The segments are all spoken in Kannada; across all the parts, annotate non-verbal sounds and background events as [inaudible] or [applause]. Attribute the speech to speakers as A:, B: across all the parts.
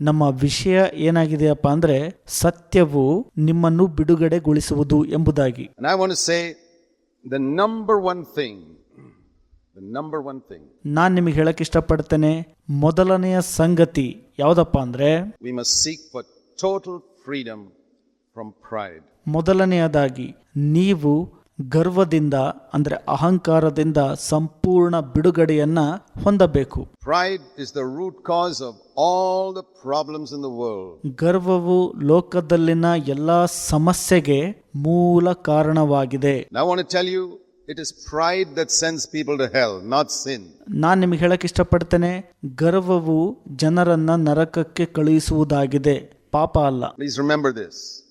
A: ನಮ್ಮ ವಿಷಯ ಏನಾಗಿದೆಯಪ್ಪ ಅಂದ್ರೆ ಸತ್ಯವು ನಿಮ್ಮನ್ನು ಬಿಡುಗಡೆಗೊಳಿಸುವುದು ಎಂಬುದಾಗಿ
B: And I want to say the number one thing, the number one thing,
A: ನಾನು ನಿಮಗೆ ಹೇಳಕ್ ಇಷ್ಟಪಡ್ತೇನೆ ಮೊದಲನೆಯ ಸಂಗತಿ ಯಾವ್ದಪ್ಪ ಅಂದ್ರೆ
B: we must seek for total freedom from pride.
A: ಮೊದಲನೆಯದಾಗಿ ನೀವು ಗರ್ವದಿಂದ ಅಂದರೆ ಅಹಂಕಾರದಿಂದ ಸಂಪೂರ್ಣ ಬಿಡುಗಡೆಯನ್ನ ಹೊಂದಬೇಕು. ಗರ್ವವು ಲೋಕದಲ್ಲಿನ ಎಲ್ಲ ಸಮಸ್ಯೆಗೆ ಮೂಲ ಕಾರಣವಾಗಿದೆ.
B: It is pride that sends people to hell, not sin.
A: ನಾನು ನಿಮಗೆ ಹೇಳಕ್ಕೆ ಇಷ್ಟಪಡ್ತೇನೆ ಗರ್ವವು ಜನರನ್ನ ನರಕಕ್ಕೆ ಕಳುಹಿಸುವುದಾಗಿದೆ. ಪಾಪ ಅಲ್ಲ.
B: Please remember this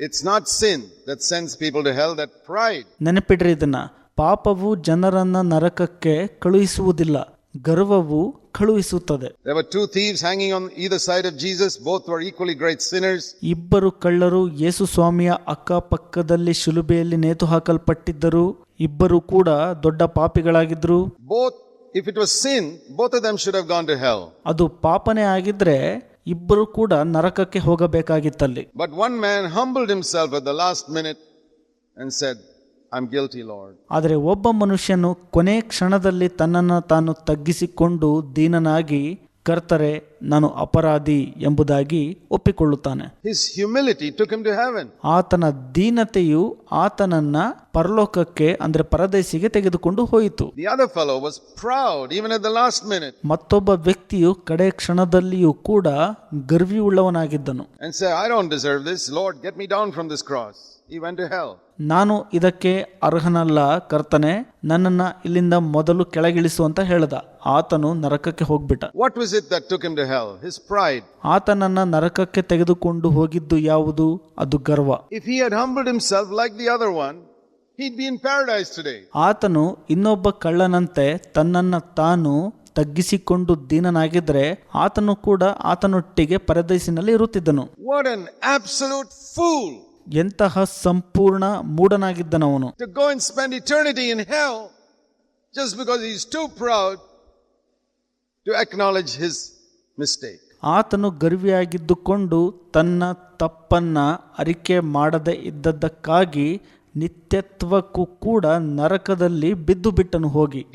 B: It's not sin that sends people to hell that pride
A: ನೆನಪಿಡ್ರಿ ಇದನ್ನ ಪಾಪವು ಜನರನ್ನ ನರಕಕ್ಕೆ ಕಳುಹಿಸುವುದಿಲ್ಲ ಗರ್ವವು ಕಳುಹಿಸುತ್ತದೆ
B: There were two thieves hanging on either side of Jesus. Both were equally great sinners.
A: ಇಬ್ಬರು ಕಳ್ಳರು ಯೇಸು ಸ್ವಾಮಿಯ ಅಕ್ಕಪಕ್ಕದಲ್ಲಿ ಶಿಲುಬೆಯಲ್ಲಿ ನೇತು ಹಾಕಲ್ಪಟ್ಟಿದ್ದರು ಇಬ್ಬರು ಕೂಡ ದೊಡ್ಡ ಪಾಪಿಗಳಾಗಿದ್ರು
B: Both, if it was sin, both of them should have gone to hell.
A: ಅದು ಪಾಪನೇ ಆಗಿದ್ರೆ ಇಬ್ಬರು ಕೂಡ ನರಕಕ್ಕೆ ಹೋಗಬೇಕಾಗಿತ್ತಲ್ಲಿ.
B: But one man humbled himself at the last minute and said I am guilty lord
A: ಆದರೆ ಒಬ್ಬ ಮನುಷ್ಯನು ಕೊನೆ ಕ್ಷಣದಲ್ಲಿ ತನ್ನನ್ನು ತಾನು ತಗ್ಗಿಸಿಕೊಂಡು ದೀನನಾಗಿ ಕರ್ತರೆ ನಾನು ಅಪರಾಧಿ ಎಂಬುದಾಗಿ ಒಪ್ಪಿಕೊಳ್ಳುತ್ತಾನೆ. ಆತನ ದೀನತೆಯು ಆತನನ್ನ ಪರಲೋಕಕ್ಕೆ ಅಂದ್ರೆ ಪರದೇಶಿಗೆ ತೆಗೆದುಕೊಂಡು ಹೋಯಿತು. ಮತ್ತೊಬ್ಬ ವ್ಯಕ್ತಿಯು ಕಡೆ ಕ್ಷಣದಲ್ಲಿಯೂ ಕೂಡ
B: ಗರ್ವಿ ಉಳ್ಳವನಾಗಿದ್ದನು I this get down from this cross
A: ನಾನು ಇದಕ್ಕೆ ಅರ್ಹನಲ್ಲ ಕರ್ತನೆ ನನ್ನನ್ನ ಇಲ್ಲಿಂದ ಮೊದಲು ಕೆಳಗಿಳಿಸು ಅಂತ ಹೇಳ್ದ. ಆತನು ನರಕಕ್ಕೆ ಹೋಗ್ಬಿಟ್ಟ.
B: What was it that took him to hell? His pride.
A: ಆತನನ್ನ ನರಕಕ್ಕೆ ತೆಗೆದುಕೊಂಡು ಹೋಗಿದ್ದು ಯಾವುದು? ಅದು ಗರ್ವ.
B: If he had humbled himself like the other one, he'd be in paradise today.
A: ಆತನು ಇನ್ನೊಬ್ಬ ಕಳ್ಳನಂತೆ ತನ್ನನ್ನ ತಾನು ತಗ್ಗಿಸಿಕೊಂಡು ದೀನನಾಗಿದ್ರೆ ಆತನು ಕೂಡ ಆತನೊಟ್ಟಿಗೆ ಪರದೇಶಿನಲ್ಲಿ ಇರುತ್ತಿದ್ದನು.
B: What an absolute fool!
A: ಎಂತಹ ಸಂಪೂರ್ಣ
B: ಮೂಡನಾಗಿದ್ದನವನು ಗೋ ಇನ್ ಇನ್
A: ಆತನು ಗರ್ವಿಯಾಗಿದ್ದುಕೊಂಡು ತನ್ನ ತಪ್ಪನ್ನ ಅರಿಕೆ ಮಾಡದೆ ಇದ್ದದ್ದಕ್ಕಾಗಿ ನಿತ್ಯತ್ವಕ್ಕೂ ಕೂಡ ನರಕದಲ್ಲಿ ಬಿದ್ದು ಬಿಟ್ಟನು ಹೋಗಿ.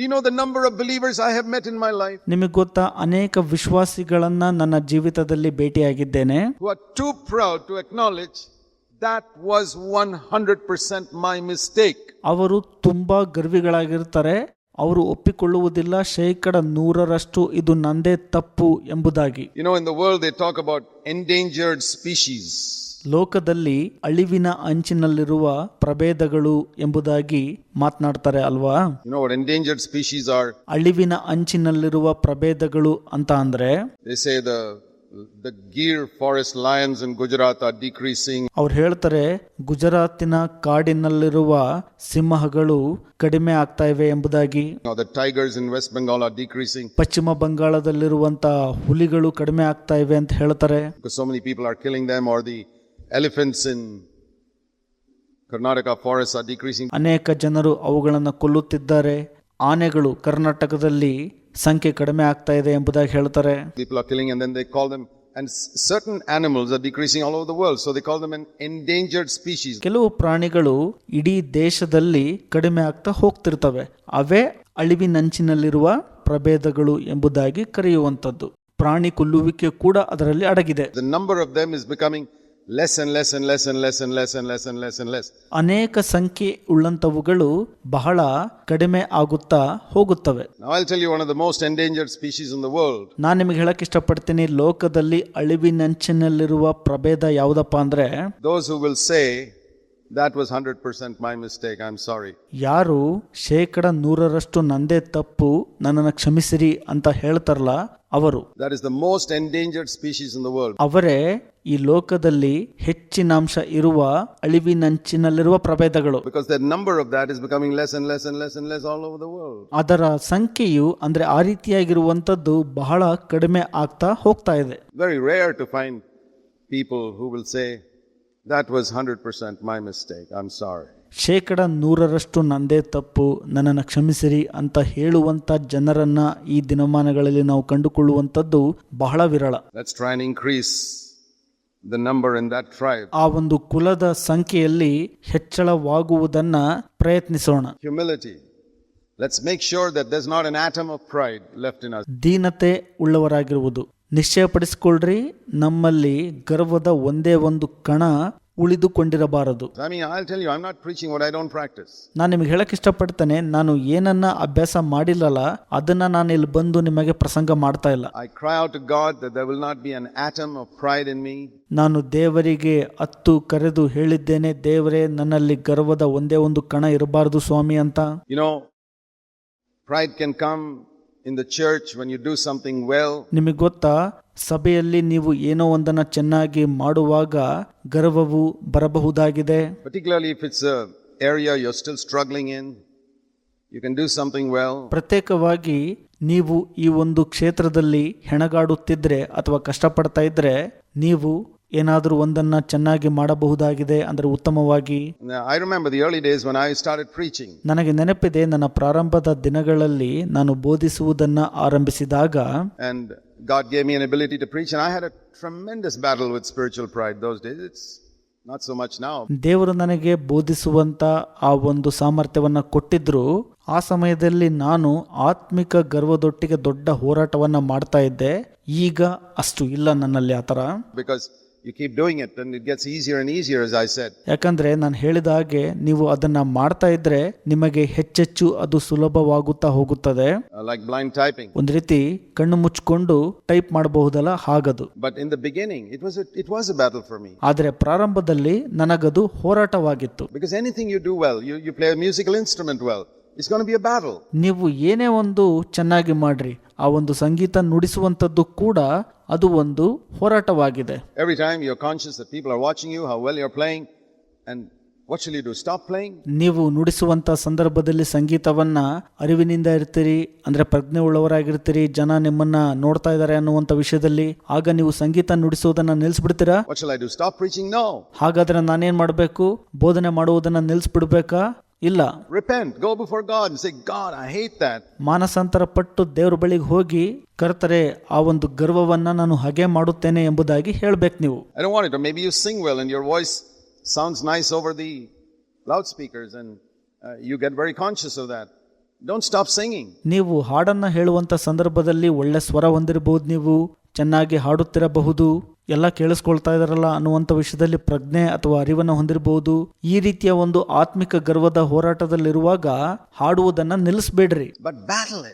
A: ನಿಮಗೆ ಗೊತ್ತಾ ಅನೇಕ ವಿಶ್ವಾಸಿಗಳನ್ನ ನನ್ನ ಜೀವಿತದಲ್ಲಿ ಭೇಟಿಯಾಗಿದ್ದೇನೆ.
B: That was 100% my mistake?
A: ಅವರು ತುಂಬಾ ಗರ್ವಿಗಳಾಗಿರ್ತಾರೆ ಅವರು ಒಪ್ಪಿಕೊಳ್ಳುವುದಿಲ್ಲ ಶೇಕಡ ನೂರರಷ್ಟು ಇದು ನಂದೇ ತಪ್ಪು ಎಂಬುದಾಗಿ
B: You know, in the world they talk about endangered species.
A: ಲೋಕದಲ್ಲಿ ಅಳಿವಿನ ಅಂಚಿನಲ್ಲಿರುವ ಪ್ರಭೇದಗಳು ಎಂಬುದಾಗಿ ಮಾತನಾಡ್ತಾರೆ ಅಲ್ವಾ
B: You know what endangered species are?
A: ಅಳಿವಿನ ಅಂಚಿನಲ್ಲಿರುವ ಪ್ರಭೇದಗಳು ಅಂತ ಅಂದ್ರೆ
B: They say the the gear forest lions in Gujarat are decreasing.
A: ಅವ್ರು ಹೇಳ್ತಾರೆ ಗುಜರಾತಿನ ಕಾಡಿನಲ್ಲಿರುವ ಸಿಂಹಗಳು ಕಡಿಮೆ ಆಗ್ತಾ ಇವೆ ಎಂಬುದಾಗಿ
B: the tigers in West Bengal are decreasing
A: ಪಶ್ಚಿಮ ಬಂಗಾಳದಲ್ಲಿರುವಂತ ಹುಲಿಗಳು ಕಡಿಮೆ ಆಗ್ತಾ ಇವೆ ಅಂತ ಹೇಳ್ತಾರೆ
B: because so many people are killing them, or the elephants in Karnataka forests are decreasing.
A: ಅನೇಕ ಜನರು ಅವುಗಳನ್ನು ಕೊಲ್ಲುತ್ತಿದ್ದಾರೆ ಆನೆಗಳು ಕರ್ನಾಟಕದಲ್ಲಿ ಸಂಖ್ಯೆ ಕಡಿಮೆ ಆಗ್ತಾ ಇದೆ ಎಂಬುದಾಗಿ ಹೇಳ್ತಾರೆ
B: People are killing, and then they call them. And s- certain animals are decreasing all over the world, so they call them an endangered species.
A: ಕೆಲವು ಪ್ರಾಣಿಗಳು ಇಡೀ ದೇಶದಲ್ಲಿ ಕಡಿಮೆ ಆಗ್ತಾ ಹೋಗ್ತಿರ್ತವೆ ಅವೇ ಅಳಿವಿನಂಚಿನಲ್ಲಿರುವ ಪ್ರಭೇದಗಳು ಎಂಬುದಾಗಿ ಕರೆಯುವಂಥದ್ದು ಪ್ರಾಣಿ ಕೊಲ್ಲುವಿಕೆ ಕೂಡ ಅದರಲ್ಲಿ ಅಡಗಿದೆ
B: The number of them is becoming less less and less and less and less.
A: ಅನೇಕ ಸಂಖ್ಯೆ ಉಳ್ಳಂತವುಗಳು ಬಹಳ ಕಡಿಮೆ ಆಗುತ್ತಾ ಹೋಗುತ್ತವೆ
B: most endangered species in the world.
A: ನಾನು ನಿಮಗೆ ಹೇಳಕ್ ಇಷ್ಟಪಡ್ತೀನಿ ಲೋಕದಲ್ಲಿ ಅಳಿವಿನಂಚಿನಲ್ಲಿರುವ ಪ್ರಭೇದ ಯಾವುದಪ್ಪ ಅಂದ್ರೆ
B: Those who will say, that was 100% my mistake, I'm sorry.
A: ಯಾರು ಶೇಕಡ ನೂರರಷ್ಟು ನಂದೇ ತಪ್ಪು ನನ್ನನ್ನು ಕ್ಷಮಿಸಿರಿ ಅಂತ ಹೇಳ್ತಾರಲ್ಲ ಅವರು.
B: That is the most endangered species in the world
A: ಅವರೇ ಈ ಲೋಕದಲ್ಲಿ ಹೆಚ್ಚಿನಾಂಶ ಇರುವ ಅಳಿವಿನಂಚಿನಲ್ಲಿರುವ ಪ್ರಭೇದಗಳು.
B: Because the number of that is becoming less and less and less and less all over the world.
A: ಅದರ ಸಂಖ್ಯೆಯು ಅಂದ್ರೆ ಆ ರೀತಿಯಾಗಿರುವಂತದ್ದು ಬಹಳ ಕಡಿಮೆ ಆಗ್ತಾ ಹೋಗ್ತಾ ಇದೆ.
B: Very rare to rare people who will who that was hundred percent my mistake I am sorry
A: ಶೇಕಡ ನೂರರಷ್ಟು ನಂದೇ ತಪ್ಪು. ನನ್ನನ್ನು ಕ್ಷಮಿಸಿರಿ ಅಂತ ಹೇಳುವಂಥ ಜನರನ್ನ ಈ ದಿನಮಾನಗಳಲ್ಲಿ ನಾವು ಕಂಡುಕೊಳ್ಳುವಂಥದ್ದು ಬಹಳ ವಿರಳ.
B: Let's try and increase the number in that tribe
A: ಆ ಒಂದು ಕುಲದ ಸಂಖ್ಯೆಯಲ್ಲಿ ಹೆಚ್ಚಳವಾಗುವುದನ್ನ ಪ್ರಯತ್ನಿಸೋಣ.
B: Humility let's make sure that there's not an atom of pride left in
A: ದೀನತೆ ಉಳ್ಳವರಾಗಿರುವುದು. ನಿಶ್ಚಯಪಡಿಸಿಕೊಳ್ಳ್ರಿ ನಮ್ಮಲ್ಲಿ ಗರ್ವದ ಒಂದೇ ಒಂದು ಕಣ ಉಳಿದುಕೊಂಡಿರಬಾರದು. ನಾನು ನಿಮಗೆ ಹೇಳಕ್ ಇಷ್ಟಪಡ್ತೇನೆ ನಾನು ಏನನ್ನ ಅಭ್ಯಾಸ ಮಾಡಿಲ್ಲಲ್ಲ ಅದನ್ನ ನಾನು ಇಲ್ಲಿ ಬಂದು ನಿಮಗೆ ಪ್ರಸಂಗ ಮಾಡ್ತಾ ಇಲ್ಲ.
B: I cry out God not be will not be an atom me
A: ನಾನು ದೇವರಿಗೆ ಅತ್ತು ಕರೆದು ಹೇಳಿದ್ದೇನೆ ದೇವರೇ ನನ್ನಲ್ಲಿ ಗರ್ವದ ಒಂದೇ ಒಂದು ಕಣ ಇರಬಾರದು ಸ್ವಾಮಿ ಅಂತ.
B: You know pride can come in the church when you do something well.
A: ನಿಮಗೆ ಗೊತ್ತಾ ಸಭೆಯಲ್ಲಿ ನೀವು ಏನೋ ಒಂದನ್ನ ಚೆನ್ನಾಗಿ ಮಾಡುವಾಗ ಗರ್ವವು ಬರಬಹುದಾಗಿದೆ
B: particularly if it's a area you're still struggling in you can do something well
A: ಪ್ರತ್ಯೇಕವಾಗಿ ನೀವು ಈ ಒಂದು ಕ್ಷೇತ್ರದಲ್ಲಿ ಹೆಣಗಾಡುತ್ತಿದ್ರೆ ಅಥವಾ ಕಷ್ಟಪಡ್ತಾ ಇದ್ರೆ ನೀವು ಏನಾದರೂ ಒಂದನ್ನ ಚೆನ್ನಾಗಿ ಮಾಡಬಹುದಾಗಿದೆ ಅಂದರೆ ಉತ್ತಮವಾಗಿ.
B: I remember the early days when I started preaching
A: ನನಗೆ ನೆನಪಿದೆ ನನ್ನ ಪ್ರಾರಂಭದ ದಿನಗಳಲ್ಲಿ ನಾನು ಬೋಧಿಸುವುದನ್ನ ಆರಂಭಿಸಿದಾಗ.
B: And God gave me an to preach and I had a tremendous battle with spiritual pride those days it's not so much now
A: ದೇವರು ನನಗೆ ಬೋಧಿಸುವಂತ ಆ ಒಂದು ಸಾಮರ್ಥ್ಯವನ್ನ ಕೊಟ್ಟಿದ್ರು. ಆ ಸಮಯದಲ್ಲಿ ನಾನು ಆತ್ಮಿಕ ಗರ್ವದೊಟ್ಟಿಗೆ ದೊಡ್ಡ ಹೋರಾಟವನ್ನ ಮಾಡ್ತಾ ಇದ್ದೆ. ಈಗ ಅಷ್ಟು ಇಲ್ಲ ನನ್ನಲ್ಲಿ ಆ
B: ತರ because you keep doing it it gets easier and easier I set
A: ಯಾಕಂದ್ರೆ ನಾನು ಹೇಳಿದ ಹಾಗೆ ನೀವು ಅದನ್ನ ಮಾಡ್ತಾ ಇದ್ರೆ ನಿಮಗೆ ಹೆಚ್ಚೆಚ್ಚು ಅದು ಸುಲಭವಾಗುತ್ತಾ ಹೋಗುತ್ತದೆ.
B: ಲೈಕ್ ಬ್ಲೈಂಡ್ ಟೈಪಿಂಗ್
A: ಒಂದು ರೀತಿ ಕಣ್ಣು ಮುಚ್ಚಿಕೊಂಡು ಟೈಪ್ ಮಾಡಬಹುದಲ್ಲ ಹಾಗದು.
B: But in the beginning it was it was a battle for me
A: ಆದ್ರೆ ಪ್ರಾರಂಭದಲ್ಲಿ ನನಗದು ಹೋರಾಟವಾಗಿತ್ತು.
B: Because anything you do well you you play musical instrument well it's going to be a battle
A: ನೀವು ಏನೇ ಒಂದು ಚೆನ್ನಾಗಿ ಮಾಡ್ರಿ ಆ ಒಂದು ಸಂಗೀತ ನುಡಿಸುವಂಥದ್ದು ಕೂಡ ಅದು ಒಂದು ಹೋರಾಟವಾಗಿದೆ
B: Every time you're conscious that people are watching you, how well you're playing, and what shall you do? Stop playing?
A: ನೀವು ನುಡಿಸುವಂತ ಸಂದರ್ಭದಲ್ಲಿ ಸಂಗೀತವನ್ನ ಅರಿವಿನಿಂದ ಇರ್ತೀರಿ ಅಂದ್ರೆ ಪ್ರಜ್ಞೆ ಉಳ್ಳವರಾಗಿರ್ತೀರಿ ಜನ ನಿಮ್ಮನ್ನ ನೋಡ್ತಾ ಇದ್ದಾರೆ ಅನ್ನುವಂತ ವಿಷಯದಲ್ಲಿ ಆಗ ನೀವು ಸಂಗೀತ ನುಡಿಸುವುದನ್ನ ನಿಲ್ಲಿಸ್ಬಿಡ್ತೀರಾ
B: What shall I do? Stop preaching? No.
A: ಹಾಗಾದ್ರೆ ನಾನೇನ್ ಮಾಡಬೇಕು ಬೋಧನೆ ಮಾಡುವುದನ್ನ ನಿಲ್ಲಿಸ್ಬಿಡ್ಬೇಕಾ ಇಲ್ಲ.
B: Repent go before God say God I hate that.
A: ಮಾನಸಾಂತರ ಪಟ್ಟು ದೇವರ ಬಳಿಗೆ ಹೋಗಿ ಕರ್ತರೆ ಆ ಒಂದು ಗರ್ವವನ್ನ ನಾನು ಹಾಗೆ ಮಾಡುತ್ತೇನೆ ಎಂಬುದಾಗಿ ಹೇಳ್ಬೇಕು ನೀವು.
B: I don't want it maybe you sing well and your voice sounds nice over the loud speakers and you get very very of that don't stop singing.
A: ನೀವು ಹಾಡನ್ನ ಹೇಳುವಂತ ಸಂದರ್ಭದಲ್ಲಿ ಒಳ್ಳೆ ಸ್ವರ ಹೊಂದಿರಬಹುದು ನೀವು ಚೆನ್ನಾಗಿ ಹಾಡುತ್ತಿರಬಹುದು. ಎಲ್ಲ ಕೇಳಿಸ್ಕೊಳ್ತಾ ಇದಾರಲ್ಲ ಅನ್ನುವಂಥ ವಿಷಯದಲ್ಲಿ ಪ್ರಜ್ಞೆ ಅಥವಾ ಅರಿವನ್ನು ಹೊಂದಿರಬಹುದು. ಈ ರೀತಿಯ ಒಂದು ಆತ್ಮಿಕ ಗರ್ವದ ಹೋರಾಟದಲ್ಲಿರುವಾಗ ಹಾಡುವುದನ್ನ ನಿಲ್ಲಿಸಬೇಡ್ರಿ.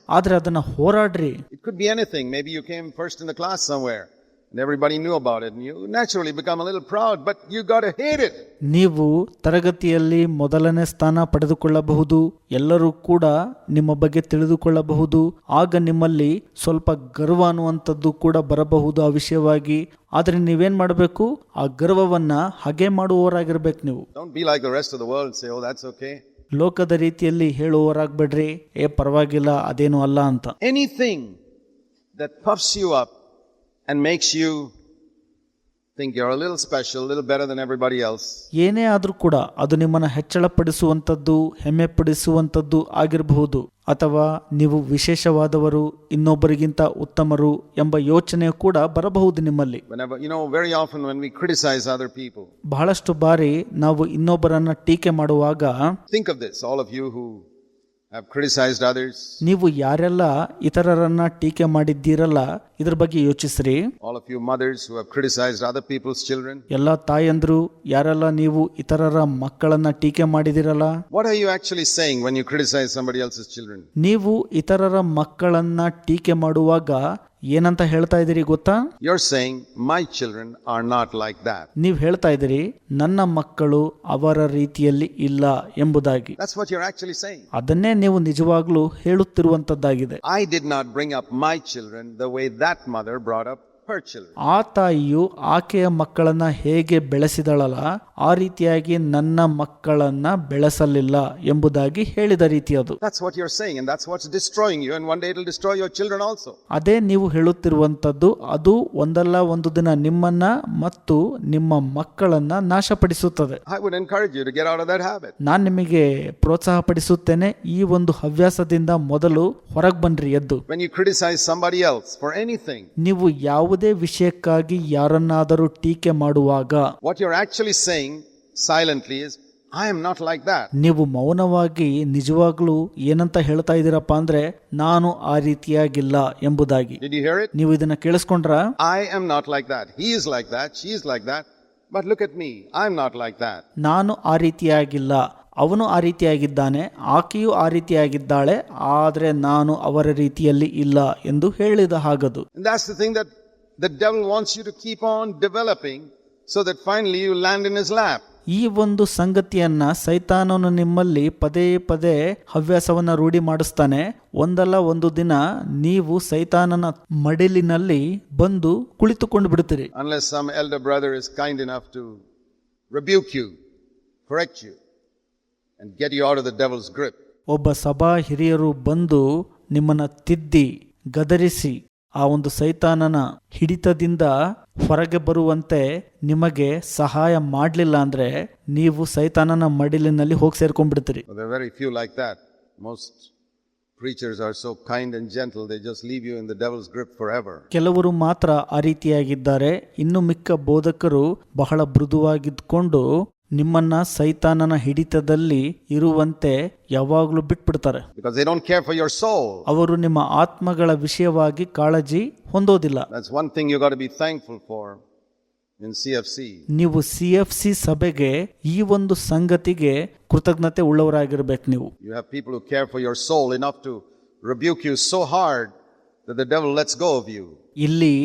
A: ಆದ್ರೆ ಅದನ್ನ ಹೋರಾಡ್ರಿ.
B: It could be anything. Maybe you came first in the class somewhere. And everybody knew about it. And you naturally become a little proud, but you gotta hate it.
A: ನೀವು ತರಗತಿಯಲ್ಲಿ ಮೊದಲನೇ ಸ್ಥಾನ ಪಡೆದುಕೊಳ್ಳಬಹುದು. ಎಲ್ಲರೂ ಕೂಡ ನಿಮ್ಮ ಬಗ್ಗೆ ತಿಳಿದುಕೊಳ್ಳಬಹುದು. ಆಗ ನಿಮ್ಮಲ್ಲಿ ಸ್ವಲ್ಪ ಗರ್ವ ಅನ್ನುವಂಥದ್ದು ಕೂಡ ಬರಬಹುದು ಆ ವಿಷಯವಾಗಿ. ಆದರೆ ನೀವೇನ್ ಮಾಡಬೇಕು? ಆ ಗರ್ವವನ್ನ ಹಾಗೆ ಮಾಡುವವರಾಗಿರ್ಬೇಕು ನೀವು.
B: Don't be like the rest of the world and say, oh, that's okay.
A: ಲೋಕದ ರೀತಿಯಲ್ಲಿ ಹೇಳುವವರಾಗ್ಬೇಡ್ರಿ. ಏ ಪರವಾಗಿಲ್ಲ ಅದೇನು ಅಲ್ಲ ಅಂತ.
B: Anything that puffs you up and makes you think you're a little special, a little better than everybody else,
A: ಏನೇ ಆದರೂ ಕೂಡ ಅದು ನಿಮ್ಮನ್ನ ಹೆಚ್ಚಳಪಡಿಸುವಂಥದ್ದು ಹೆಮ್ಮೆ ಪಡಿಸುವಂಥದ್ದು ಆಗಿರಬಹುದು ಅಥವಾ ನೀವು ವಿಶೇಷವಾದವರು ಇನ್ನೊಬ್ಬರಿಗಿಂತ ಉತ್ತಮರು ಎಂಬ ಯೋಚನೆ ಕೂಡ ಬರಬಹುದು ನಿಮ್ಮಲ್ಲಿ
B: whenever, you know, very often when we criticize other people,
A: ಬಹಳಷ್ಟು ಬಾರಿ ನಾವು ಇನ್ನೊಬ್ಬರನ್ನ ಟೀಕೆ ಮಾಡುವಾಗ
B: think of this, all of you who have criticized others,
A: ನೀವು ಯಾರೆಲ್ಲ ಇತರರನ್ನ ಟೀಕೆ ಮಾಡಿದ್ದೀರಲ್ಲ ಇದ್ರ ಬಗ್ಗೆ ಯೋಚಿಸ್ರಿ
B: all of you mothers who have criticized other people's children,
A: ಎಲ್ಲ ತಾಯಂದ್ರು ಯಾರೆಲ್ಲ ನೀವು ಇತರರ ಮಕ್ಕಳನ್ನ ಟೀಕೆ ಮಾಡಿದಿರಲ್ಲ
B: what are you actually saying when you criticize somebody else's children?
A: ನೀವು ಇತರರ ಮಕ್ಕಳನ್ನ ಟೀಕೆ ಮಾಡುವಾಗ ಏನಂತ ಹೇಳ್ತಾ ಇದ್ದೀರಿ ಗೊತ್ತಾ?
B: You are saying my children are not like that
A: ನೀವು ಹೇಳ್ತಾ ಇದ್ದೀರಿ ನನ್ನ ಮಕ್ಕಳು ಅವರ ರೀತಿಯಲ್ಲಿ ಇಲ್ಲ ಎಂಬುದಾಗಿ.
B: ಆಕ್ಚುಲಿ
A: ಅದನ್ನೇ ನೀವು ನಿಜವಾಗ್ಲೂ ಹೇಳುತ್ತಿರುವಂತದ್ದಾಗಿದೆ.
B: I did not bring up my children the way that mother brought up
A: ಆ ತಾಯಿಯು ಆಕೆಯ ಮಕ್ಕಳನ್ನ ಹೇಗೆ ಬೆಳೆಸಿದಳಲ್ಲ ಆ ರೀತಿಯಾಗಿ ನನ್ನ ಮಕ್ಕಳನ್ನ ಬೆಳೆಸಲಿಲ್ಲ ಎಂಬುದಾಗಿ ಹೇಳಿದ ರೀತಿ ಅದು. ಅದೇ ನೀವು ಹೇಳುತ್ತಿರುವಂಥದ್ದು ಅದು ಒಂದಲ್ಲ ಒಂದು ದಿನ ನಿಮ್ಮನ್ನ ಮತ್ತು ನಿಮ್ಮ ಮಕ್ಕಳನ್ನ ನಾಶಪಡಿಸುತ್ತದೆ. ನಾನು ನಿಮಗೆ ಪ್ರೋತ್ಸಾಹ ಪಡಿಸುತ್ತೇನೆ ಈ ಒಂದು ಹವ್ಯಾಸದಿಂದ ಮೊದಲು ಹೊರಗೆ ಬನ್ರಿ ಎದ್ದು.
B: ನೀವು you
A: ಯಾವುದೇ ವಿಷಯಕ್ಕಾಗಿ ಯಾರನ್ನಾದರೂ ಟೀಕೆ ಮಾಡುವಾಗ
B: what you actually saying silently is I am not like that
A: ನೀವು ಮೌನವಾಗಿ ನಿಜವಾಗ್ಲೂ ಏನಂತ ಹೇಳ್ತಾ ಇದ್ದೀರಪ್ಪ ಅಂದ್ರೆ ನಾನು ಆ ರೀತಿಯಾಗಿಲ್ಲ ಎಂಬುದಾಗಿ. ನೀವು ಇದನ್ನ ಕೇಳಿಸ್ಕೊಂಡ್ರ?
B: I am not like that he is like that she is like that but look at me I am not like that
A: ನಾನು ಆ ರೀತಿಯಾಗಿಲ್ಲ. ಅವನು ಆ ರೀತಿಯಾಗಿದ್ದಾನೆ. ಆಕೆಯೂ ಆ ರೀತಿಯಾಗಿದ್ದಾಳೆ. ಆದ್ರೆ ನಾನು ಅವರ ರೀತಿಯಲ್ಲಿ ಇಲ್ಲ ಎಂದು ಹೇಳಿದ ಹಾಗದು.
B: The devil wants you to keep on developing so that finally you land in his lap.
A: ಈ ಒಂದು ಸಂಗತಿಯನ್ನ ಸೈತಾನನು ನಿಮ್ಮಲ್ಲಿ ಪದೇ ಪದೇ ಹವ್ಯಾಸವನ್ನ ರೂಢಿ ಮಾಡಿಸ್ತಾನೆ ಒಂದಲ್ಲ ಒಂದು ದಿನ ನೀವು ಸೈತಾನನ ಮಡಿಲಿನಲ್ಲಿ ಬಂದು ಕುಳಿತುಕೊಂಡು ಬಿಡ್ತೀರಿ
B: Unless some elder brother is kind enough to rebuke you, correct you, and get you out of the devil's grip.
A: ಒಬ್ಬ ಸಭಾ ಹಿರಿಯರು ಬಂದು ನಿಮ್ಮನ್ನ ತಿದ್ದಿ ಗದರಿಸಿ ಆ ಒಂದು ಸೈತಾನನ ಹಿಡಿತದಿಂದ ಹೊರಗೆ ಬರುವಂತೆ ನಿಮಗೆ ಸಹಾಯ ಮಾಡಲಿಲ್ಲ ಅಂದ್ರೆ ನೀವು ಸೈತಾನನ ಮಡಿಲಿನಲ್ಲಿ ಹೋಗಿ ಸೇರ್ಕೊಂಡ್ಬಿಡ್ತೀರಿ
B: very few like that most. Most preachers are so kind and gentle, they just leave you in the devil's grip forever.
A: ಕೆಲವರು ಮಾತ್ರ ಆ ರೀತಿಯಾಗಿದ್ದಾರೆ ಇನ್ನು ಮಿಕ್ಕ ಬೋಧಕರು ಬಹಳ ಮೃದುವಾಗಿದ್ಕೊಂಡು ನಿಮ್ಮನ್ನ ಸೈತಾನನ ಹಿಡಿತದಲ್ಲಿ ಇರುವಂತೆ ಯಾವಾಗಲೂ ಬಿಟ್ಬಿಡ್ತಾರೆ.
B: Because in one care for your soul
A: ಅವರು ನಿಮ್ಮ ಆತ್ಮಗಳ ವಿಷಯವಾಗಿ ಕಾಳಜಿ ಹೊಂದೋದಿಲ್ಲ.
B: It's one thing you are be thank for in C
A: ನೀವು ಸಿ ಎಫ್ ಸಿ ಸಭೆಗೆ ಈ ಒಂದು ಸಂಗತಿಗೆ ಕೃತಜ್ಞತೆ ಉಳ್ಳವರಾಗಿರ್ಬೇಕು ನೀವು.
B: You have people care for your soul in to rebuke you so hard the the double let's go of you
A: ಇಲ್ಲಿ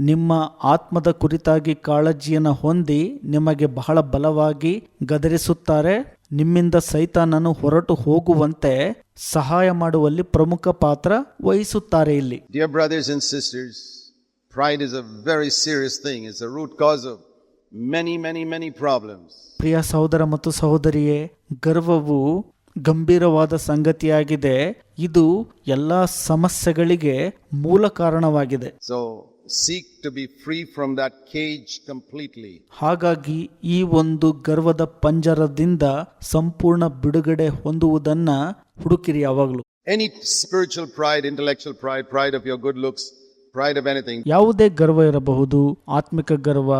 A: ನಿಮ್ಮ ಆತ್ಮದ ಕುರಿತಾಗಿ ಕಾಳಜಿಯನ್ನು ಹೊಂದಿ ನಿಮಗೆ ಬಹಳ ಬಲವಾಗಿ ಗದರಿಸುತ್ತಾರೆ. ನಿಮ್ಮಿಂದ ಸೈತಾನನು ಹೊರಟು ಹೋಗುವಂತೆ ಸಹಾಯ ಮಾಡುವಲ್ಲಿ ಪ್ರಮುಖ ಪಾತ್ರ ವಹಿಸುತ್ತಾರೆ ಇಲ್ಲಿ.
B: Dear brothers and sisters pride is a very serious thing is a root cause of many many many problems
A: ಪ್ರಿಯ ಸಹೋದರ ಮತ್ತು ಸಹೋದರಿಯೇ ಗರ್ವವು ಗಂಭೀರವಾದ ಸಂಗತಿಯಾಗಿದೆ. ಇದು ಎಲ್ಲಾ ಸಮಸ್ಯೆಗಳಿಗೆ ಮೂಲ ಕಾರಣವಾಗಿದೆ.
B: So seek to be free from that cage completely.
A: ಹಾಗಾಗಿ ಈ ಒಂದು ಗರ್ವದ ಪಂಜರದಿಂದ ಸಂಪೂರ್ಣ ಬಿಡುಗಡೆ ಹೊಂದುವುದನ್ನ ಹುಡುಕಿರಿ ಯಾವಾಗಲೂ
B: Any spiritual pride, intellectual pride, pride of your good looks, pride of anything,
A: ಯಾವುದೇ ಗರ್ವ ಇರಬಹುದು ಆತ್ಮಿಕ ಗರ್ವ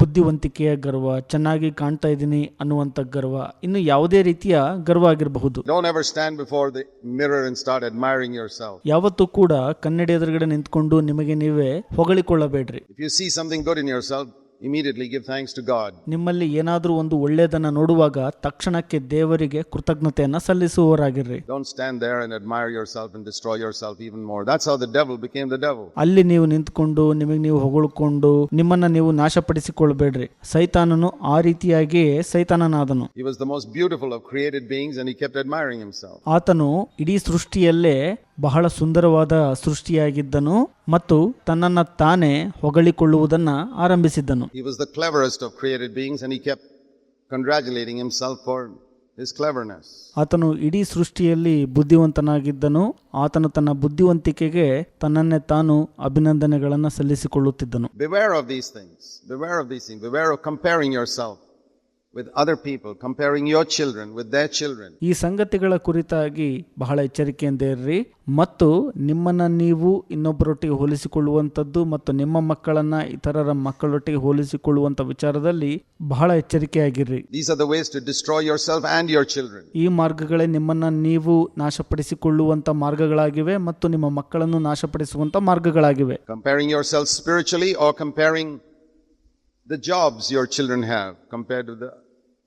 A: ಬುದ್ಧಿವಂತಿಕೆಯ ಗರ್ವ ಚೆನ್ನಾಗಿ ಕಾಣ್ತಾ ಇದ್ದೀನಿ ಅನ್ನುವಂಥ ಗರ್ವ ಇನ್ನು ಯಾವುದೇ ರೀತಿಯ ಗರ್ವ ಆಗಿರಬಹುದು.
B: Don't ever stand before the mirror and start admiring yourself.
A: ಯಾವತ್ತೂ ಕೂಡ ಕನ್ನಡಿ ಎದುರುಗಡೆ ನಿಂತ್ಕೊಂಡು ನಿಮಗೆ ನೀವೇ ಹೊಗಳಿಕೊಳ್ಳಬೇಡ್ರಿ.
B: If you see something good in yourself, immediately give thanks to God
A: ನಿಮ್ಮಲ್ಲಿ ಏನಾದರೂ ಒಂದು ಒಳ್ಳೆಯದನ್ನ ನೋಡುವಾಗ ತಕ್ಷಣಕ್ಕೆ ದೇವರಿಗೆ ಕೃತಜ್ಞತೆಯನ್ನ ಸಲ್ಲಿಸುವವರಾಗಿರ್ರಿ.
B: Don't and admire and admire and destroy destroy yourself even more that's how the devil became the devil
A: ಅಲ್ಲಿ ನೀವು ನಿಂತ್ಕೊಂಡು ನಿಮಗೆ ನೀವು ಹೊಗಳ್ಕೊಂಡು ನಿಮ್ಮನ್ನ ನೀವು ನಾಶಪಡಿಸಿಕೊಳ್ಬೇಡ್ರಿ. ಸೈತಾನನು ಆ ರೀತಿಯಾಗಿ ಸೈತಾನನಾದನು.
B: He was the most beautiful of created beings and he kept admiring himself
A: ಆತನು ಇಡೀ ಸೃಷ್ಟಿಯಲ್ಲೇ ಬಹಳ ಸುಂದರವಾದ ಸೃಷ್ಟಿಯಾಗಿದ್ದನು ಮತ್ತು ತನ್ನನ್ನ ತಾನೇ ಹೊಗಳಿಕೊಳ್ಳುವುದನ್ನು ಆರಂಭಿಸಿದ್ದನು.
B: He was the cleverest of created beings and he kept congratulating himself for his cleverness.
A: ಆತನು ಇಡೀ ಸೃಷ್ಟಿಯಲ್ಲಿ ಬುದ್ಧಿವಂತನಾಗಿದ್ದನು. ಆತನು ತನ್ನ ಬುದ್ಧಿವಂತಿಕೆಗೆ ತನ್ನನ್ನೇ ತಾನು ಅಭಿನಂದನೆಗಳನ್ನು ಸಲ್ಲಿಸಿಕೊಳ್ಳುತ್ತಿದ್ದನು. ಈ ಸಂಗತಿಗಳ ಕುರಿತಾಗಿ ಬಹಳ ಎಚ್ಚರಿಕೆಯಿಂದ ಇರ್ರಿ. ಮತ್ತು ನಿಮ್ಮನ್ನ ನೀವು ಇನ್ನೊಬ್ಬರೊಟ್ಟಿಗೆ ಹೋಲಿಸಿಕೊಳ್ಳುವಂಥದ್ದು ಮತ್ತು ನಿಮ್ಮ ಮಕ್ಕಳನ್ನ ಇತರರ ಮಕ್ಕಳೊಟ್ಟಿಗೆ ಹೋಲಿಸಿಕೊಳ್ಳುವಂತ ವಿಚಾರದಲ್ಲಿ ಬಹಳ ಎಚ್ಚರಿಕೆಯಾಗಿರ್ರಿ.
B: These the the ways to destroy yourself and your children.
A: ಈ ಮಾರ್ಗಗಳೇ ನಿಮ್ಮನ್ನ ನೀವು ನಾಶಪಡಿಸಿಕೊಳ್ಳುವಂತ ಮಾರ್ಗಗಳಾಗಿವೆ ಮತ್ತು ನಿಮ್ಮ ಮಕ್ಕಳನ್ನು ನಾಶಪಡಿಸುವಂತ ಮಾರ್ಗಗಳಾಗಿವೆ.
B: Comparing yourself spiritually or comparing the jobs your children have compared to the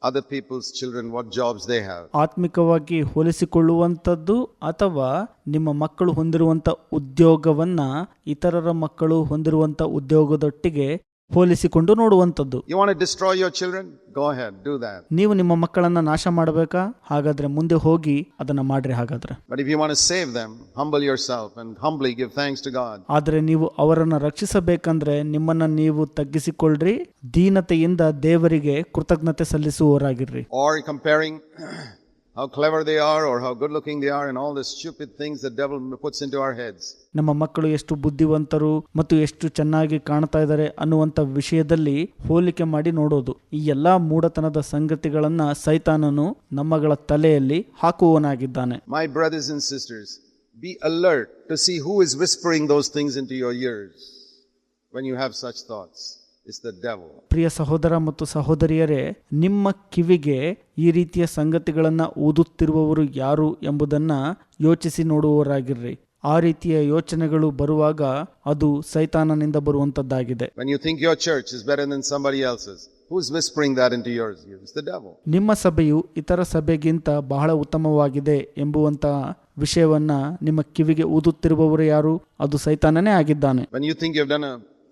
B: other people's children, what jobs they have.
A: ಆತ್ಮಿಕವಾಗಿ ಹೋಲಿಸಿಕೊಳ್ಳುವಂಥದ್ದು ಅಥವಾ ನಿಮ್ಮ ಮಕ್ಕಳು ಹೊಂದಿರುವಂಥ ಉದ್ಯೋಗವನ್ನ ಇತರರ ಮಕ್ಕಳು ಹೊಂದಿರುವಂಥ ಉದ್ಯೋಗದೊಟ್ಟಿಗೆ ಹೋಲಿಸಿಕೊಂಡು ನೋಡುವಂಥದ್ದು.
B: ಯು
A: ನೀವು ನಿಮ್ಮ ಮಕ್ಕಳನ್ನ ನಾಶ ಮಾಡಬೇಕಾ? ಹಾಗಾದ್ರೆ ಮುಂದೆ ಹೋಗಿ ಅದನ್ನ ಮಾಡ್ರಿ ಹಾಗಾದ್ರೆ.
B: But save them humble self thanks to
A: ಆದ್ರೆ ನೀವು ಅವರನ್ನ ರಕ್ಷಿಸಬೇಕಂದ್ರೆ ನಿಮ್ಮನ್ನ ನೀವು ತಗ್ಗಿಸಿಕೊಳ್ಳ್ರಿ ದೀನತೆಯಿಂದ ದೇವರಿಗೆ ಕೃತಜ್ಞತೆ ಸಲ್ಲಿಸುವವರಾಗಿರ್ರಿ.
B: Or comparing how clever they are or how good looking they are and all the stupid things the devil puts into our heads.
A: ನಮ್ಮ ಮಕ್ಕಳು ಎಷ್ಟು ಬುದ್ಧಿವಂತರು ಮತ್ತು ಎಷ್ಟು ಚೆನ್ನಾಗಿ ಕಾಣ್ತಾ ಇದ್ದಾರೆ ಅನ್ನುವಂಥ ವಿಷಯದಲ್ಲಿ ಹೋಲಿಕೆ ಮಾಡಿ ನೋಡೋದು ಈ ಎಲ್ಲಾ ಮೂಢತನದ ಸಂಗತಿಗಳನ್ನ ಸೈತಾನನು ನಮ್ಮಗಳ ತಲೆಯಲ್ಲಿ ಹಾಕುವವನಾಗಿದ್ದಾನೆ
B: My brothers and sisters, be alert to see who is whispering those things into your ears when you have such thoughts. It's the devil.
A: ಪ್ರಿಯ ಸಹೋದರ ಮತ್ತು ಸಹೋದರಿಯರೇ ನಿಮ್ಮ ಕಿವಿಗೆ ಈ ರೀತಿಯ ಸಂಗತಿಗಳನ್ನ ಓದುತ್ತಿರುವವರು ಯಾರು ಎಂಬುದನ್ನ ಯೋಚಿಸಿ ನೋಡುವವರಾಗಿರ್ರಿ. ಆ ರೀತಿಯ ಯೋಚನೆಗಳು ಬರುವಾಗ ಅದು ಸೈತಾನನಿಂದ ಬರುವಂತದ್ದಾಗಿದೆ.
B: When you think your church is better than somebody else's, who's whispering that into yours? It's the devil.
A: ನಿಮ್ಮ ಸಭೆಯು ಇತರ ಸಭೆಗಿಂತ ಬಹಳ ಉತ್ತಮವಾಗಿದೆ ಎಂಬುವಂತ ವಿಷಯವನ್ನ ನಿಮ್ಮ ಕಿವಿಗೆ ಊದುತ್ತಿರುವವರು ಯಾರು? ಅದು ಸೈತಾನನೇ ಆಗಿದ್ದಾನೆ.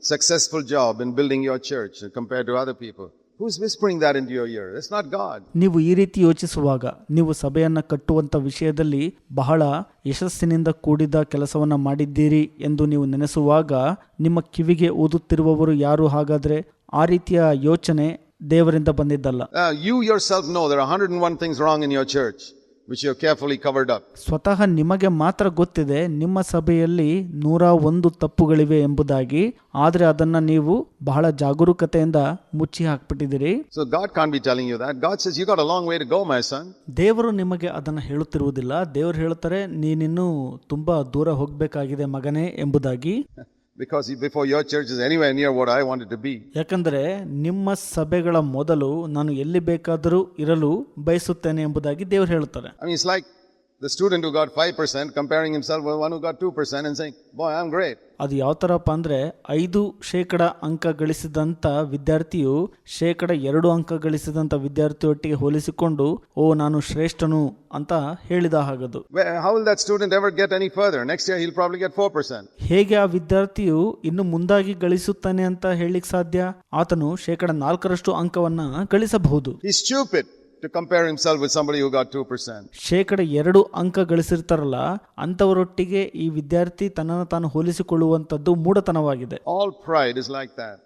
B: Successful job in building your church compared to other people, who's whispering that into your ear? It's not God.
A: ನೀವು ಈ ರೀತಿ ಯೋಚಿಸುವಾಗ ನೀವು ಸಭೆಯನ್ನು ಕಟ್ಟುವಂತ ವಿಷಯದಲ್ಲಿ ಬಹಳ ಯಶಸ್ಸಿನಿಂದ ಕೂಡಿದ ಕೆಲಸವನ್ನ ಮಾಡಿದ್ದೀರಿ ಎಂದು ನೀವು ನೆನೆಸುವಾಗ ನಿಮ್ಮ ಕಿವಿಗೆ ಓದುತ್ತಿರುವವರು ಯಾರು ಹಾಗಾದ್ರೆ ಆ ರೀತಿಯ ಯೋಚನೆ ದೇವರಿಂದ ಬಂದಿದ್ದಲ್ಲ
B: you you self know there are 101 things wrong in your church, which you have carefully covered up.
A: ಸ್ವತಃ ನಿಮಗೆ ಮಾತ್ರ ಗೊತ್ತಿದೆ ನಿಮ್ಮ ಸಭೆಯಲ್ಲಿ ನೂರ ಒಂದು ತಪ್ಪುಗಳಿವೆ ಎಂಬುದಾಗಿ ಆದರೆ ಅದನ್ನ ನೀವು ಬಹಳ ಜಾಗರೂಕತೆಯಿಂದ ಮುಚ್ಚಿ ಹಾಕ್ಬಿಟ್ಟಿದ್ದೀರಿ
B: So God can't be telling you that. God says, You got a long way to go, my son.
A: ದೇವರು ನಿಮಗೆ ಅದನ್ನು ಹೇಳುತ್ತಿರುವುದಿಲ್ಲ ದೇವರು ಹೇಳ್ತಾರೆ ನೀನಿನ್ನೂ ತುಂಬಾ ದೂರ ಹೋಗಬೇಕಾಗಿದೆ ಮಗನೇ ಎಂಬುದಾಗಿ [laughs]
B: Because before your church is anywhere near what I wanted it to be.
A: ಯಾಕಂದರೆ ನಿಮ್ಮ ಸಭೆಗಳ ಮೊದಲು ನಾನು ಎಲ್ಲಿ ಬೇಕಾದರೂ ಇರಲು ಬಯಸುತ್ತೇನೆ ಎಂಬುದಾಗಿ ದೇವರು ಹೇಳ್ತಾರೆ
B: I mean, it's like the student who got 5% comparing himself with one who got 2% and saying, Boy, I'm great.
A: ಅದು ಯಾವ ಥರಪ್ಪ ಅಂದರೆ ಐದು ಶೇಕಡ ಅಂಕ ಗಳಿಸಿದಂಥ ವಿದ್ಯಾರ್ಥಿಯು ಶೇಕಡ ಎರಡು ಅಂಕ ಗಳಿಸಿದಂಥ ವಿದ್ಯಾರ್ಥಿಯೊಟ್ಟಿಗೆ ಹೋಲಿಸಿಕೊಂಡು ಓ ನಾನು ಶ್ರೇಷ್ಠನು ಅಂತ ಹೇಳಿದ ಹಾಗದು
B: Where, how will that student ever get any further? Next year he'll probably get 4%.
A: ಹೇಗೆ ಆ ವಿದ್ಯಾರ್ಥಿಯು ಇನ್ನು ಮುಂದಾಗಿ ಗಳಿಸುತ್ತಾನೆ ಅಂತ ಹೇಳಲಿಕ್ಕೆ ಸಾಧ್ಯ ಆತನು ಶೇಕಡ ನಾಲ್ಕರಷ್ಟು ಅಂಕವನ್ನ ಗಳಿಸಬಹುದು
B: to compare himself with somebody who got 2%.
A: ಶೇಕಡ ಎರಡು ಅಂಕ ಗಳಿಸಿರ್ತಾರಲ್ಲ ಅಂಥವರೊಟ್ಟಿಗೆ ಈ ವಿದ್ಯಾರ್ಥಿ ತನ್ನನ್ನು ತಾನು ಹೋಲಿಸಿಕೊಳ್ಳುವಂಥದ್ದು ಮೂಢತನವಾಗಿದೆ
B: All pride is like that.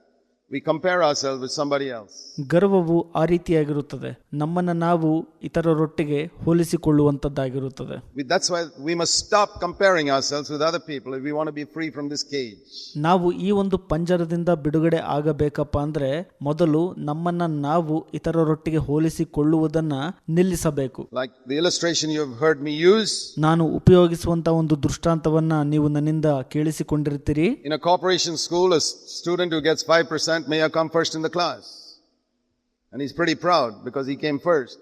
B: We compare ourselves with somebody else.
A: ಗರ್ವವು ಆ ರೀತಿಯಾಗಿರುತ್ತದೆ ನಮ್ಮನ್ನು ನಾವು ಇತರರೊಟ್ಟಿಗೆ
B: ಹೋಲಿಸಿಕೊಳ್ಳುವಂತದ್ದಾಗಿರುತ್ತದೆ that's why we must stop comparing ourselves with other people if we want to be free from this cage.
A: ನಾವು ಈ ಒಂದು ಪಂಜರದಿಂದ ಬಿಡುಗಡೆ ಆಗಬೇಕಪ್ಪ ಅಂದ್ರೆ ಮೊದಲು ನಮ್ಮನ್ನ ನಾವು ಇತರರೊಟ್ಟಿಗೆ ಹೋಲಿಸಿಕೊಳ್ಳುವುದನ್ನ ನಿಲ್ಲಿಸಬೇಕು
B: Like the illustration have heard me use
A: ನಾನು ಉಪಯೋಗಿಸುವಂತ ಒಂದು ದೃಷ್ಟಾಂತವನ್ನ ನೀವು ನನ್ನಿಂದ ಕೇಳಿಸಿಕೊಂಡಿರ್ತೀರಿ
B: in a corporation school, a s- student who gets 5% may I come first in the class. And he's pretty proud because he came first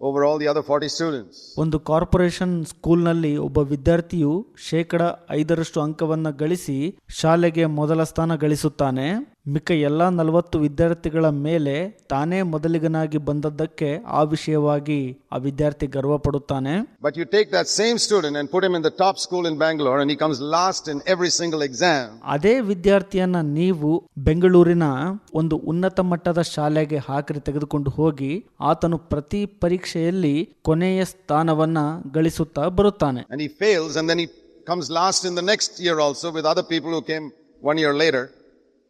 B: over all the other 40 students.
A: ಒಂದು ಕಾರ್ಪೊರೇಷನ್ ಸ್ಕೂಲ್ನಲ್ಲಿ ಒಬ್ಬ ವಿದ್ಯಾರ್ಥಿಯು ಶೇಕಡ ಐದರಷ್ಟು ಅಂಕವನ್ನು ಗಳಿಸಿ ಶಾಲೆಗೆ ಮೊದಲ ಸ್ಥಾನ ಗಳಿಸುತ್ತಾನೆ ಮಿಕ್ಕ ಎಲ್ಲ ನಲವತ್ತು ವಿದ್ಯಾರ್ಥಿಗಳ ಮೇಲೆ ತಾನೇ ಮೊದಲಿಗನಾಗಿ ಬಂದದ್ದಕ್ಕೆ ಆ ವಿಷಯವಾಗಿ ಆ ವಿದ್ಯಾರ್ಥಿ ಗರ್ವ ಪಡುತ್ತಾನೆ
B: but you take that same student and put him in the top school in Bengaluru and comes last in every single exam
A: ಅದೇ ವಿದ್ಯಾರ್ಥಿಯನ್ನ ನೀವು ಬೆಂಗಳೂರಿನ ಒಂದು ಉನ್ನತ ಮಟ್ಟದ ಶಾಲೆಗೆ ಹಾಕಿ ತೆಗೆದುಕೊಂಡು ಹೋಗಿ ಆತನು ಪ್ರತಿ ಪರೀಕ್ಷೆಯಲ್ಲಿ ಕೊನೆಯ ಸ್ಥಾನವನ್ನ ಗಳಿಸುತ್ತಾ ಬರುತ್ತಾನೆ.
B: And he fails and then he comes last in the next year also with other people who came one year later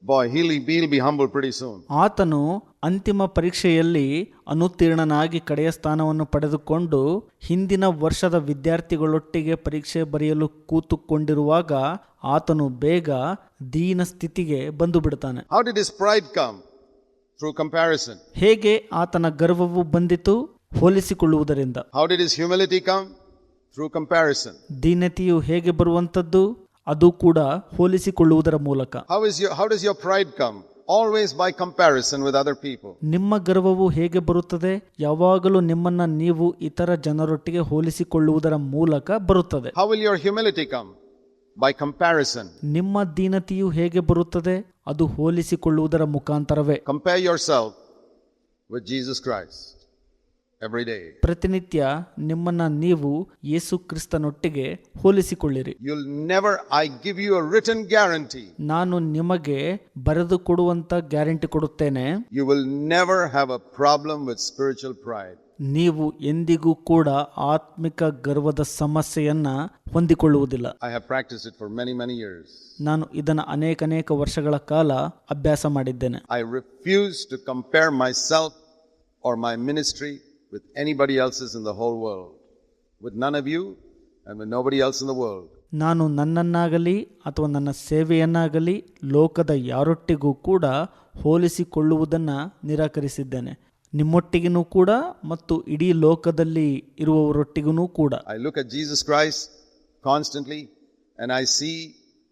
B: Boy, he'll will be humble pretty soon.
A: ಆತನು ಅಂತಿಮ ಪರೀಕ್ಷೆಯಲ್ಲಿ ಅನುತ್ತೀರ್ಣನಾಗಿ ಕಡೆಯ ಸ್ಥಾನವನ್ನು ಪಡೆದುಕೊಂಡು ಹಿಂದಿನ ವರ್ಷದ ವಿದ್ಯಾರ್ಥಿಗಳೊಟ್ಟಿಗೆ ಪರೀಕ್ಷೆ ಬರೆಯಲು ಕೂತುಕೊಂಡಿರುವಾಗ ಆತನು ಬೇಗ ದೀನ ಸ್ಥಿತಿಗೆ ಬಂದು ಬಿಡುತ್ತಾನೆ
B: How did his pride come? Through comparison.
A: ಹೇಗೆ ಆತನ ಗರ್ವವು ಬಂದಿತು ಹೋಲಿಸಿಕೊಳ್ಳುವುದರಿಂದ
B: How did his humility come? Through comparison.
A: ದೀನತೆಯು ಹೇಗೆ ಬರುವಂಥದ್ದು ಅದು ಕೂಡ ಹೋಲಿಸಿಕೊಳ್ಳುವುದರ ಮೂಲಕ.
B: How is your how does your come always by comparison with other people
A: ನಿಮ್ಮ ಗರ್ವವು ಹೇಗೆ ಬರುತ್ತದೆ? ಯಾವಾಗಲೂ ನಿಮ್ಮನ್ನ ನೀವು ಇತರ ಜನರೊಟ್ಟಿಗೆ ಹೋಲಿಸಿಕೊಳ್ಳುವುದರ ಮೂಲಕ ಬರುತ್ತದೆ.
B: How will your humility come by comparison
A: ನಿಮ್ಮ ದೀನತೆಯು ಹೇಗೆ ಬರುತ್ತದೆ? ಅದು ಹೋಲಿಸಿಕೊಳ್ಳುವುದರ ಮುಖಾಂತರವೇ.
B: Compare your self with Jesus Christ every day
A: ಪ್ರತಿನಿತ್ಯ ನಿಮ್ಮನ್ನ ನೀವು ಯೇಸು ಕ್ರಿಸ್ತನೊಟ್ಟಿಗೆ ಹೋಲಿಸಿಕೊಳ್ಳಿರಿ.
B: You'll never I give you return guarantee
A: ನಾನು ನಿಮಗೆ ಬರೆದು ಕೊಡುವಂತ ಗ್ಯಾರಂಟಿ ಕೊಡುತ್ತೇನೆ.
B: You will never have a problem with spiritual pride
A: ನೀವು ಎಂದಿಗೂ ಕೂಡ ಆತ್ಮಿಕ ಗರ್ವದ ಸಮಸ್ಯೆಯನ್ನ ಹೊಂದಿಕೊಳ್ಳುವುದಿಲ್ಲ.
B: I have practise it for many many years
A: ನಾನು ಇದನ್ನ ಅನೇಕ ಅನೇಕ ವರ್ಷಗಳ ಕಾಲ ಅಭ್ಯಾಸ ಮಾಡಿದ್ದೇನೆ.
B: I refuse to compare myself or my ministry with anybody else's in the whole world. With none of you and with nobody else in the world.
A: ನಾನು ನನ್ನನ್ನಾಗಲಿ ಅಥವಾ ನನ್ನ ಸೇವೆಯನ್ನಾಗಲಿ ಲೋಕದ ಯಾರೊಟ್ಟಿಗೂ ಕೂಡ ಹೋಲಿಸಿಕೊಳ್ಳುವುದನ್ನು ನಿರಾಕರಿಸಿದ್ದೇನೆ ನಿಮ್ಮೊಟ್ಟಿಗೂ ಕೂಡ ಮತ್ತು ಇಡೀ ಲೋಕದಲ್ಲಿ ಇರುವವರೊಟ್ಟಿಗೂ ಕೂಡ
B: I look at Jesus Christ constantly and I see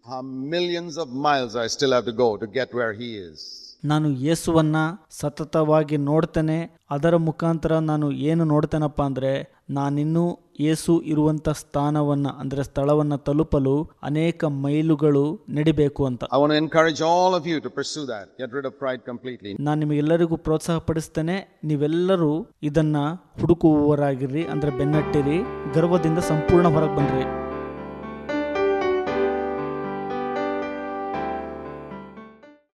B: how millions of miles I still have to go to get where He is.
A: ನಾನು ಯೇಸುವನ್ನು ಸತತವಾಗಿ ನೋಡ್ತೇನೆ ಅದರ ಮುಖಾಂತರ ನಾನು ಏನು ನೋಡ್ತೇನಪ್ಪ ಅಂದರೆ ನಾನಿನ್ನೂ ಯೇಸು ಇರುವಂಥ ಸ್ಥಾನವನ್ನು ಅಂದರೆ ಸ್ಥಳವನ್ನು ತಲುಪಲು ಅನೇಕ ಮೈಲುಗಳು ನಡಿಬೇಕು ಅಂತ. ನಾನು ನಿಮಗೆಲ್ಲರಿಗೂ ಪ್ರೋತ್ಸಾಹ ಪಡಿಸ್ತೇನೆ. ನೀವೆಲ್ಲರೂ ಇದನ್ನ ಹುಡುಕುವವರಾಗಿರ್ರಿ ಅಂದ್ರೆ ಬೆನ್ನಟ್ಟಿರಿ ಗರ್ವದಿಂದ ಸಂಪೂರ್ಣ ಹೊರಗೆ ಬನ್ರಿ